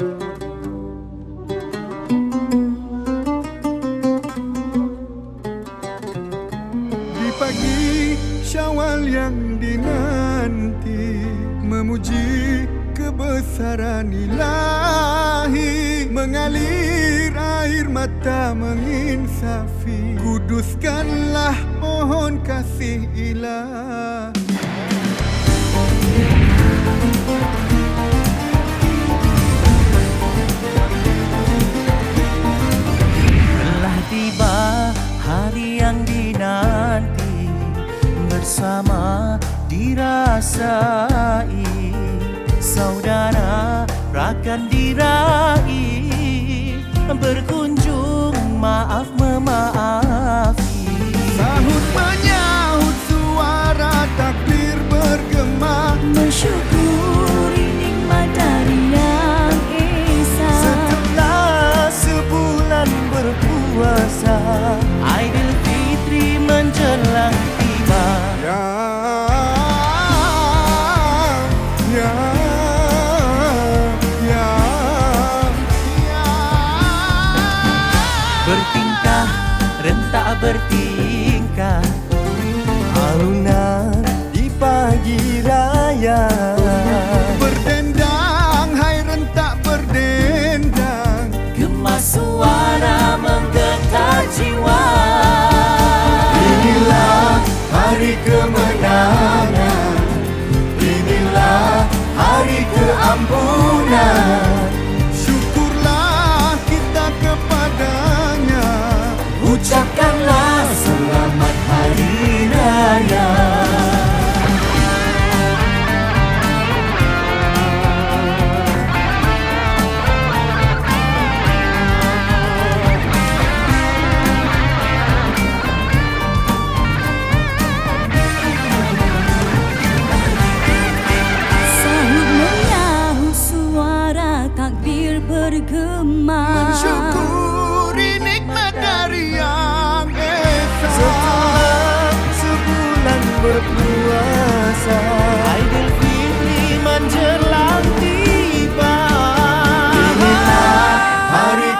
Di pagi syawal yang dinanti Memuji kebesaran ilahi Mengalir air mata menginsafi. Kuduskanlah pohon kasih ilahi. Telah yang dinanti Bersama dirasai. Saudara rakan dirai Berkunjung maaf rentak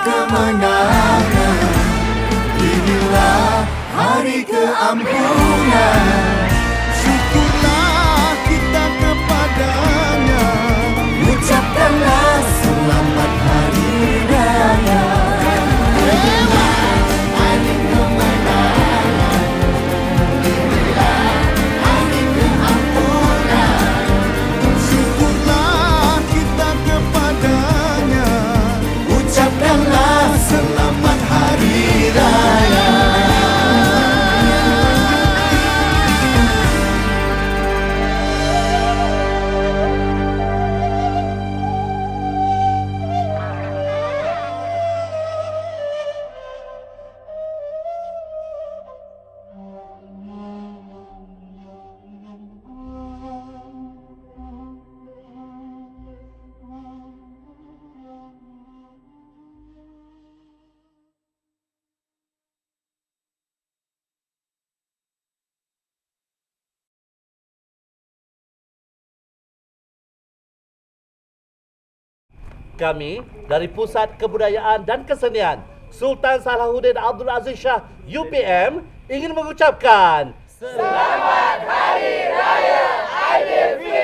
kemenangan. Inilah hari keampunan kami dari Pusat Kebudayaan dan Kesenian Sultan Salahuddin Abdul Aziz Shah UPM ingin mengucapkan Selamat Hari Raya Aidilfitri.